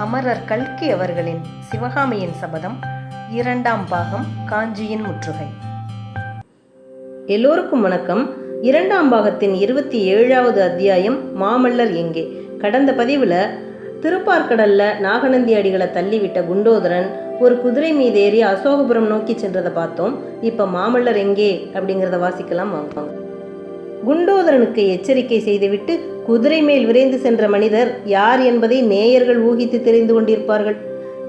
அமரர் கல்கி அவர்களின் சிவகாமியின் சபதம் இரண்டாம் பாகம் காஞ்சியின் முற்றுகை. எல்லோருக்கும் வணக்கம். இரண்டாம் பாகத்தின் இருபத்தி ஏழாவது அத்தியாயம் மாமல்லர் எங்கே? கடந்த பதிவில் திருப்பார்கடல்ல நாகநந்தி அடிகளை தள்ளிவிட்ட குண்டோதரன் ஒரு குதிரை மீது ஏறி அசோகபுரம் நோக்கி சென்றதை பார்த்தோம். இப்போ மாமல்லர் எங்கே? அப்படிங்கிறத வாசிக்கலாம் வாங்க. குண்டோதரனுக்கு எச்சரிக்கை செய்துவிட்டு குதிரை மேல் விரைந்து சென்ற மனிதர் யார் என்பதை நேயர்கள் ஊகித்து தெரிந்து கொண்டிருப்பார்கள்.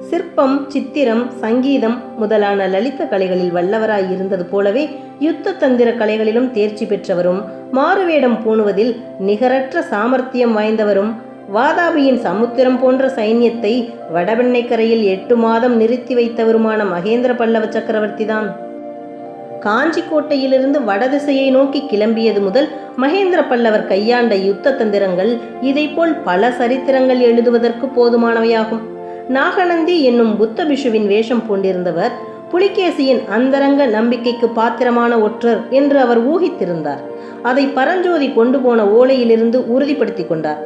சிற்பம் சித்திரம் சங்கீதம் முதலான லலித கலைகளில் வல்லவராய் இருந்தது போலவே யுத்த தந்திர கலைகளிலும் தேர்ச்சி பெற்றவரும் மாறுவேடம் பூணுவதில் நிகரற்ற சாமர்த்தியம் வாய்ந்தவரும் வாதாபியின் சமுத்திரம் போன்ற சைன்யத்தை வடவெண்ணைக்கரையில் எட்டு மாதம் நிறுத்தி வைத்தவருமான மகேந்திர பல்லவ சக்கரவர்த்திதான். காஞ்சி கோட்டையிலிருந்து வடதிசையை நோக்கி கிளம்பியது முதல் மகேந்திர பல்லவர் கையாண்ட யுத்த தந்திரங்கள் இதைப்போல் பல சரித்திரங்கள் எழுதுவதற்கு போதுமானவையாகும். நாகநந்தி என்னும் புத்த பிஷுவின் வேஷம் பூண்டிருந்தவர் புலிகேசியின் அந்தரங்க நம்பிக்கைக்கு பாத்திரமான ஒற்றர் என்று அவர் ஊகித்திருந்தார். அதை பரஞ்சோதி கொண்டு போன ஓலையிலிருந்து உறுதிப்படுத்தி கொண்டார்.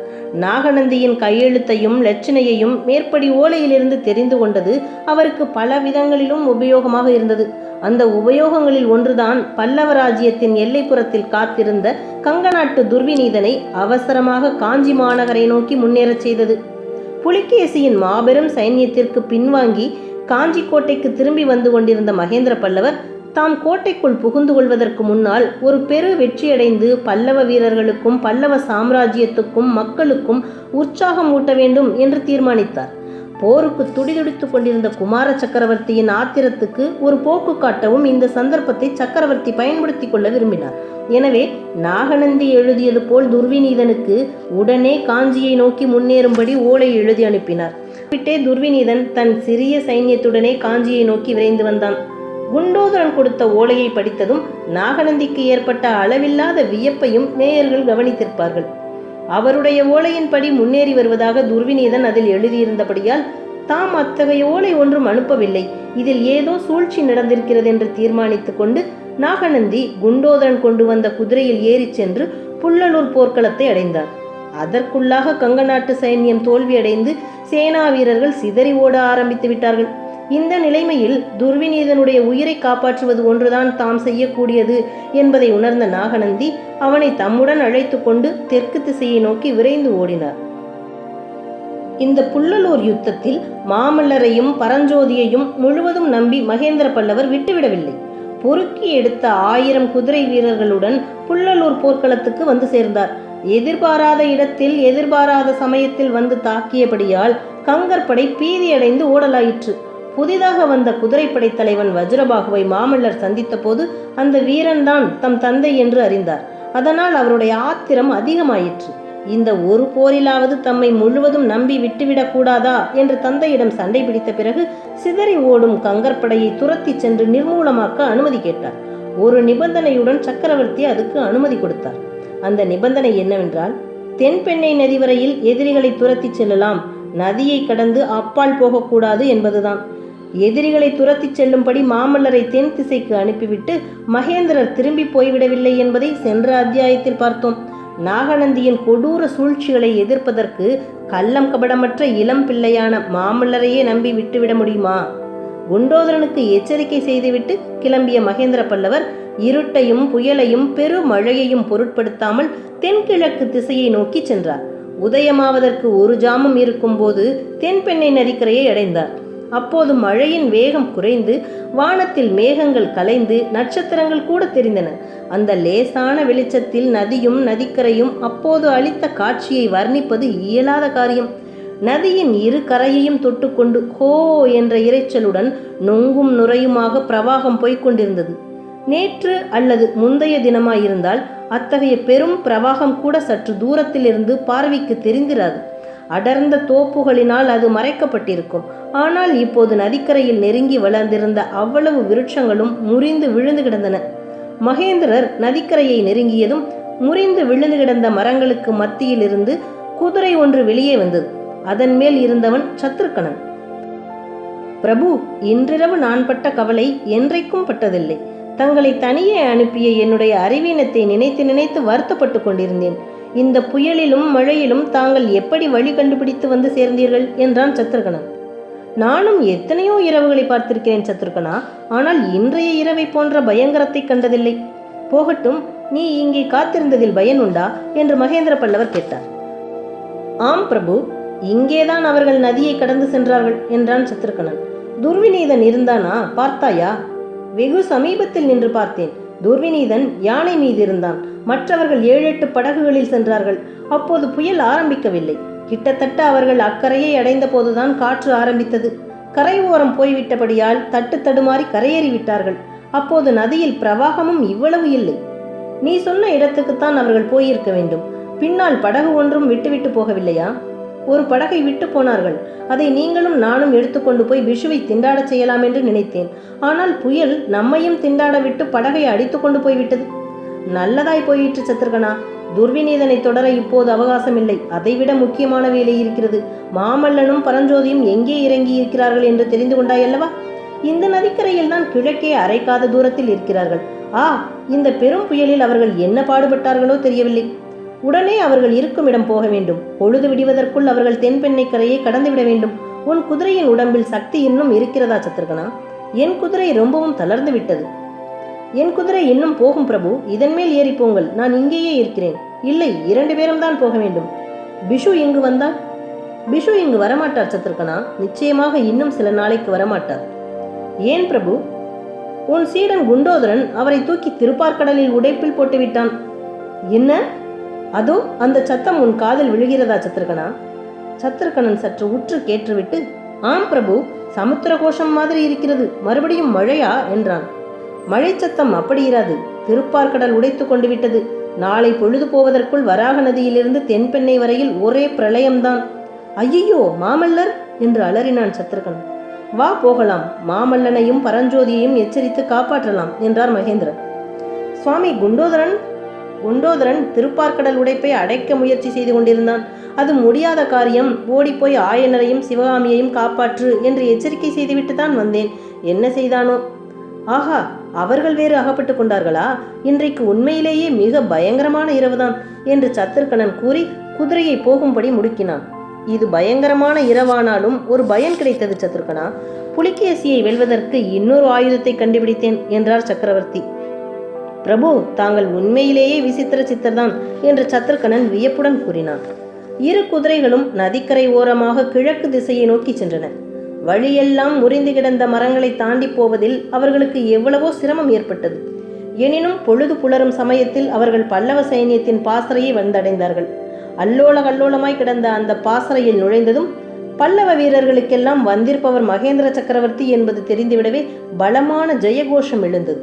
நாகநந்தியின் கையெழுத்தையும் லட்சணையையும் மேற்படி ஓலையிலிருந்து தெரிந்து கொண்டது அவருக்கு பல விதங்களிலும் உபயோகமாக இருந்தது. அந்த உபயோகங்களில் ஒன்றுதான் பல்லவ ராஜ்யத்தின் எல்லைப்புறத்தில் காத்திருந்த கங்கநாட்டு துர்விநீதனை அவசரமாக காஞ்சி மாநகரை நோக்கி முன்னேறச் செய்தது. புலிகேசியின் மாபெரும் சைன்யத்திற்கு பின்வாங்கி காஞ்சி கோட்டைக்கு திரும்பி வந்து கொண்டிருந்த மகேந்திர பல்லவர் தாம் கோட்டைக்குள் புகுந்து கொள்வதற்கு முன்னால் ஒரு பெரு வெற்றியடைந்து பல்லவ வீரர்களுக்கும் பல்லவ சாம்ராஜ்யத்துக்கும் மக்களுக்கும் உற்சாகம் ஊட்ட வேண்டும் என்று தீர்மானித்தார். போருக்கு துடிதுடித்துக் கொண்டிருந்த குமார சக்கரவர்த்தியின் ஆத்திரத்துக்கு ஒரு போக்கு காட்டவும் இந்த சந்தர்ப்பத்தை சக்கரவர்த்தி பயன்படுத்திக் கொள்ள விரும்பினார். எனவே நாகநந்தி எழுதியது போல் துர்விநீதனுக்கு உடனே காஞ்சியை நோக்கி முன்னேறும்படி ஓலை எழுதி அனுப்பினார். விட்டே துர்விநீதன் தன் சிறிய சைன்யத்துடனே காஞ்சியை நோக்கி விரைந்து வந்தான். குண்டோதரன் கொடுத்த ஓலையை படித்ததும் நாகநந்திக்கு ஏற்பட்ட அளவில்லாத வியப்பையும் நேயர்கள் கவனித்திருப்பார்கள். அவருடைய ஓலையின்படி முன்னேறி வருவதாக துர்விநீதன் அதில் எழுதியிருந்தபடியால் தாம் அத்தகைய ஓலை ஒன்றும் அனுப்பவில்லை. இதில் ஏதோ சூழ்ச்சி நடந்திருக்கிறது என்று தீர்மானித்துக் கொண்டு நாகநந்தி குண்டோதரன் கொண்டு வந்த குதிரையில் ஏறிச் சென்று புள்ளலூர் போர்க்களத்தை அடைந்தார். அதற்குள்ளாக கங்க நாட்டு சைன்யம் தோல்வியடைந்து சேனா வீரர்கள் சிதறி ஓட ஆரம்பித்து விட்டார்கள். இந்த நிலைமையில் துர்விநீதனுடைய உயிரை காப்பாற்றுவது ஒன்றுதான் தாம் செய்யக்கூடியது என்பதை உணர்ந்த நாகநந்தி அவனை தம்முடன் அழைத்து கொண்டு தெற்கு திசையை நோக்கி விரைந்து ஓடினார். இந்த புள்ளலூர் யுத்தத்தில் மாமல்லரையும் பரஞ்சோதியையும் முழுவதும் நம்பி மகேந்திர பல்லவர் விட்டுவிடவில்லை. பொறுக்கி எடுத்த ஆயிரம் குதிரை வீரர்களுடன் புள்ளலூர் போர்க்களத்துக்கு வந்து சேர்ந்தார். எதிர்பாராத இடத்தில் எதிர்பாராத சமயத்தில் வந்து தாக்கியபடியால் கங்கற்படை பீதியடைந்து ஓடலாயிற்று. புதிதாக வந்த குதிரைப்படை தலைவன் வஜ்ரபாகுவை மாமல்லர் சந்தித்த போது அந்த வீரன்தான் தம் தந்தை என்று அறிந்தார். அதனால் அவருடைய ஆத்திரம் அதிகமாயிற்று. இந்த ஒரு போரிலாவது தம்மை முழுவதும் நம்பி விட்டுவிடக் கூடாதா என்று தந்தையிடம் சண்டை பிடித்த பிறகு சிதறி ஓடும் கங்கற்படையை துரத்தி சென்று நிர்மூலமாக்க அனுமதி கேட்டார். ஒரு நிபந்தனையுடன் சக்கரவர்த்தி அதுக்கு அனுமதி கொடுத்தார். அந்த நிபந்தனை என்னவென்றால் தென்பெண்ணை நதி வரையில் எதிரிகளை துரத்தி செல்லலாம். நதியை கடந்து அப்பால் போகக்கூடாது என்பதுதான். எதிரிகளை துரத்திச் செல்லும்படி மாமல்லரை தென் திசைக்கு அனுப்பிவிட்டு மகேந்திரர் திரும்பி போய்விடவில்லை என்பதை சென்ற அத்தியாயத்தில் பார்த்தோம். நாகநந்தியின் கொடூர சூழ்ச்சிகளை எதிர்ப்பதற்கு கள்ளம் கபடமற்ற இளம் பிள்ளையான மாமல்லரையே நம்பி விட்டுவிட முடியுமா? குண்டோதரனுக்கு எச்சரிக்கை செய்துவிட்டு கிளம்பிய மகேந்திர பல்லவர் இருட்டையும் புயலையும் பெருமழையையும் பொருட்படுத்தாமல் தென்கிழக்கு திசையை நோக்கி சென்றார். உதயமாவதற்கு ஒரு ஜாமம் இருக்கும்போது தென்பெண்ணை நதிக்கரையை அடைந்தார். அப்போது மழையின் வேகம் குறைந்து வானத்தில் மேகங்கள் கலைந்து நட்சத்திரங்கள் கூட தெரிந்தன. அந்த லேசான வெளிச்சத்தில் நதியும் நதிக்கரையும் அப்போது அளித்த காட்சியை வர்ணிப்பது இயலாத காரியம். நதியின் இரு கரையையும் தொட்டுக்கொண்டு ஹோ என்ற இரைச்சலுடன் நொங்கும் நுரையுமாக பிரவாகம் போய்க்கொண்டிருந்தது நேற்று அல்லது முந்தைய தினமாயிருந்தால் அத்தகைய பெரும் பிரவாகம் கூட சற்று தூரத்திலிருந்து பார்வைக்கு தெரிந்திராது. அடர்ந்த தோப்புகளினால் அது மறைக்கப்பட்டிருக்கும். ஆனால் இப்போது நதிக்கரையில் நெருங்கி வளர்ந்திருந்த அவ்வளவு விருட்சங்களும் முறிந்து விழுந்து கிடந்தன. மகேந்திரர் நதிக்கரையை நெருங்கியதும் முறிந்து விழுந்து கிடந்த மரங்களுக்கு மத்தியில் இருந்து குதிரை ஒன்று வெளியே வந்தது. அதன் மேல் இருந்தவன் சத்ருக்கணன். பிரபு இன்றிரவு நான் பட்ட கவலை என்றைக்கும் பட்டதில்லை. தங்களை தனியே அனுப்பிய என்னுடைய அறிவீனத்தை நினைத்து நினைத்து வருத்தப்பட்டு கொண்டிருந்தேன். இந்த புயலிலும் மழையிலும் தாங்கள் எப்படி வழி கண்டுபிடித்து வந்து சேர்ந்தீர்கள்? என்றான் சத்ருகனன் நானும் எத்தனையோ இரவுகளை பார்த்திருக்கிறேன் சத்ருகனா. ஆனால் இன்றைய இரவை போன்ற பயங்கரத்தை கண்டதில்லை. போகட்டும் நீ இங்கே காத்திருந்ததில் பயன் உண்டா? என்று மகேந்திர பல்லவர் கேட்டார். ஆம் பிரபு இங்கேதான் அவர்கள் நதியை கடந்து சென்றார்கள் என்றான் சத்ருகனன் துர்விநீதன் இருந்தானா? பார்த்தாயா? வெகு சமீபத்தில் நின்று பார்த்தேன். துர்விநீதன் யானை மீது இருந்தான் மற்றவர்கள் ஏழு எட்டு படகுகளில் சென்றார்கள். அப்போது புயல் ஆரம்பிக்கவில்லை. கிட்டத்தட்ட அவர்கள் அக்கறையை அடைந்த போதுதான் காற்று ஆரம்பித்தது. கரை ஓரம் போய்விட்டபடியால் தட்டு தடுமாறி கரையேறி விட்டார்கள். அப்போது நதியில் பிரவாகமும் இவ்வளவு இல்லை. நீ சொன்ன இடத்துக்குத்தான் அவர்கள் போயிருக்க வேண்டும். பின்னால் படகு ஒன்றும் விட்டுவிட்டு போகவில்லையா? ஒரு படகை விட்டு போனார்கள். அதை நீங்களும் நானும் எடுத்துக்கொண்டு போய் விஷுவை திண்டாடச் செய்யலாம் என்று நினைத்தேன். ஆனால் புயல் நம்மையும் திண்டாட விட்டு படகை அடித்து கொண்டு போய்விட்டது நல்லதாய் போயிற்று சத்ருகனா. துர்விநீதனை தொடர இப்போது அவகாசம் இல்லை அதைவிட முக்கியமான வேலை இருக்கிறது. மாமல்லனும் பரஞ்சோதியும் எங்கே இறங்கி இருக்கிறார்கள் என்று தெரிந்து கொண்டாயல்லவா? இந்த நதிக்கரையில் தான் கிழக்கே அரைக்காத தூரத்தில் இருக்கிறார்கள். ஆ இந்த பெரும் புயலில் அவர்கள் என்ன பாடுபட்டார்களோ தெரியவில்லை. உடனே அவர்கள் இருக்கும் இடம் போக வேண்டும். பொழுது விடுவதற்குள் அவர்கள் தென்பெண்ணை கரையை கடந்துவிட வேண்டும். உன் குதிரையின் உடம்பில் சக்தி இன்னும் இருக்கிறதா சத்ருகனா? என் குதிரை ரொம்பவும் தளர்ந்து விட்டது. என் குதிரை இன்னும் போகும் பிரபு. இதன் மேல் ஏறி போங்கள். நான் இங்கேயே இருக்கிறேன். இல்லை இரண்டு பேரும் தான் போக வேண்டும். பிஷு இங்கு வந்தால்? பிஷு இங்கு வரமாட்டார் சத்ருகனா. நிச்சயமாக இன்னும் சில நாளைக்கு வரமாட்டார். ஏன் பிரபு? உன் சீடன் குண்டோதரன் அவரை தூக்கி திருப்பார்கடலில் உடைப்பில் போட்டுவிட்டான். என்ன? அதோ அந்த சத்தம் உன் காதில் விழுகிறதா சத்ருகணா சத்ருகனன் சற்று உற்று கேட்டுவிட்டு ஆம் பிரபு சமுத்திர கோஷம் மாதிரி இருக்கிறது. மறுபடியும் மழையா? என்றான். மழை சத்தம் அப்படி இராது. திருப்பார்கடல் உடைத்து கொண்டு விட்டது. நாளை பொழுது போவதற்குள் வராக நதியிலிருந்து தென்பெண்ணை வரையில் ஒரே பிரளயம்தான். ஐயையோ மாமல்லர்? என்று அலறினான் சத்ருகன். வா போகலாம். மாமல்லனையும் பரஞ்சோதியையும் எச்சரித்து காப்பாற்றலாம் என்றார் மகேந்திரன். சுவாமி குண்டோதரன் குண்டோதரன் திருப்பார்க்கடல் உடைப்பை அடைக்க முயற்சி செய்து கொண்டிருந்தான். அது முடியாத காரியம். ஓடிப்போய் ஆயனரையும் சிவகாமியையும் காப்பாற்று என்று எச்சரிக்கை செய்துவிட்டு தான் வந்தேன். என்ன செய்தானோ? ஆஹா அவர்கள் வேறு அகப்பட்டு கொண்டார்களா? இன்றைக்கு உண்மையிலேயே மிக பயங்கரமான இரவுதான் என்று சத்துருக்கணன் கூறி குதிரையை போகும்படி முடுக்கினான். இது பயங்கரமான இரவானாலும் ஒரு பயன் கிடைத்தது சத்துருக்கணா புலிகேசியை வெல்வதற்கு இன்னொரு ஆயுதத்தை கண்டுபிடித்தேன் என்றார் சக்கரவர்த்தி. பிரபு தாங்கள் உண்மையிலேயே விசித்திர சித்தர்தான் என்று சத்ருகனன் வியப்புடன் கூறினான். இரு குதிரைகளும் நதிக்கரை ஓரமாக கிழக்கு திசையை நோக்கி சென்றன. வழியெல்லாம் முறிந்து கிடந்த மரங்களை தாண்டி போவதில் அவர்களுக்கு எவ்வளவோ சிரமம் ஏற்பட்டது. எனினும் பொழுது புலரும் சமயத்தில் அவர்கள் பல்லவ சைன்யத்தின் பாசறையை வந்தடைந்தார்கள். அல்லோல கல்லோலமாய் கிடந்த அந்த பாசறையில் நுழைந்ததும் பல்லவ வீரர்களுக்கெல்லாம் வந்திருப்பவர் மகேந்திர சக்கரவர்த்தி என்பது தெரிந்துவிடவே பலமான ஜெயகோஷம் எழுந்தது.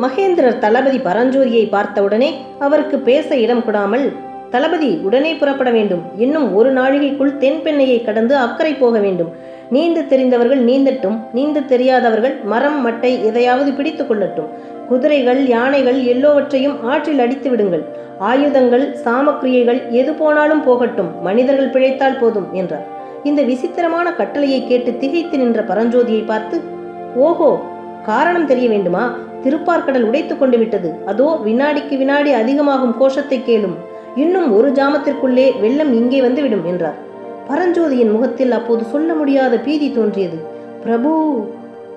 மகேந்திரர் தளபதி பரஞ்சோதியை பார்த்தவுடனே அவருக்கு பேச இடம் கொடாமல் தளபதி உடனே புறப்பட வேண்டும். இன்னும் ஒரு நாழிகைக்குள் தென்பெண்ணையை கடந்து அக்கறை போக வேண்டும். நீந்து தெரிந்தவர்கள் நீந்தட்டும். நீந்து தெரியாதவர்கள் மரம் மட்டை எதையாவது பிடித்து கொள்ளட்டும். குதிரைகள் யானைகள் எல்லோவற்றையும் ஆற்றில் அடித்து விடுங்கள். ஆயுதங்கள் சாமக்கிரியைகள் எது போனாலும் போகட்டும். மனிதர்கள் பிழைத்தால் போதும் என்றார். இந்த விசித்திரமான கட்டளையை கேட்டு திகைத்து நின்ற பரஞ்சோதியை பார்த்து ஓஹோ! காரணம் தெரிய வேண்டுமா? திருப்பார்கடல் உடைத்து கொண்டு விட்டது. அதோ வினாடிக்கு வினாடி அதிகமாகும் கோஷத்தை கேளும். இன்னும் ஒரு ஜாமத்திற்குள்ளே வெள்ளம் இங்கே வந்துவிடும் என்றார். பரஞ்சோதியின் முகத்தில் அப்போது சொல்ல முடியாத பீதி தோன்றியது. பிரபு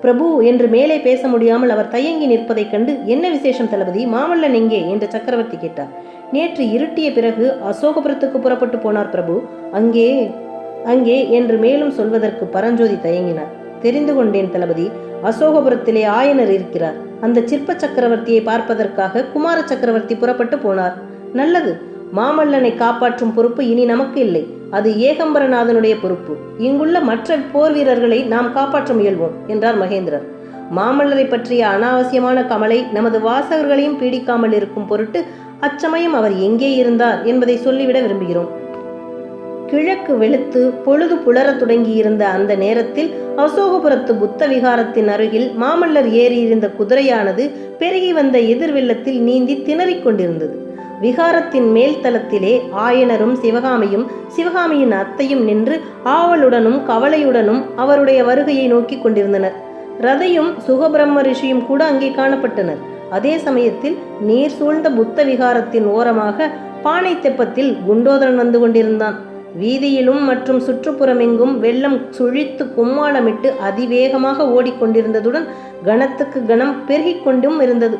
பிரபு என்று மேலே பேச முடியாமல் அவர் தயங்கி நிற்பதைக் கண்டு என்ன விசேஷம் தளபதி? மாமல்லன் எங்கே? என்று சக்கரவர்த்தி கேட்டார். நேற்று இருட்டிய பிறகு அசோகபுரத்துக்கு புறப்பட்டு போனார் பிரபு. அங்கே அங்கே என்று மேலும் சொல்வதற்கு பரஞ்சோதி தயங்கினார். தெரிந்து கொண்டேன் தளபதி அசோகபுரத்திலே ஆயனர் இருக்கிறார். அந்த சிற்ப சக்கரவர்த்தியை பார்ப்பதற்காக குமார சக்கரவர்த்தி புறப்பட்டு போனார். நல்லது மாமல்லனை காப்பாற்றும் பொறுப்பு இனி நமக்கு இல்லை. அது ஏகம்பரநாதனுடைய பொறுப்பு. இங்குள்ள மற்ற போர் வீரர்களை நாம் காப்பாற்ற முயல்வோம் என்றார் மகேந்திரர். மாமல்லரை பற்றிய அனாவசியமான கமலை நமது வாசகர்களையும் பீடிக்காமல் இருக்கும் பொருட்டு அச்சமயம் அவர் எங்கே இருந்தார் என்பதை சொல்லிவிட விரும்புகிறோம். கிழக்கு வெளுத்து பொழுது புலரத் தொடங்கியிருந்த அந்த நேரத்தில் அசோகபுரத்து புத்த விகாரத்தின் அருகில் மாமல்லர் ஏறியிருந்த குதிரையானது பெருகி வந்த எதிர்வெள்ளத்தில் நீந்தி திணறிக் கொண்டிருந்தது. விகாரத்தின் மேல் தளத்திலே ஆயனரும் சிவகாமியும் சிவகாமியின் அத்தையும் நின்று ஆவலுடனும் கவலையுடனும் அவருடைய வருகையை நோக்கி கொண்டிருந்தனர். ரதையும் சுகபிரம்ம ரிஷியும் கூட அங்கே காணப்பட்டனர். அதே சமயத்தில் நீர் சூழ்ந்த புத்த விகாரத்தின் ஓரமாக பானை தெப்பத்தில் குண்டோதரன் வந்து கொண்டிருந்தான். வீதியிலும் மற்றும் சுற்றுப்புறமெங்கும் வெள்ளம் சுழித்து கும்மாளமிட்டு அதிவேகமாக ஓடிக்கொண்டிருந்ததுடன் கணத்துக்கு கணம் பெருகிக்கொண்டும் இருந்தது.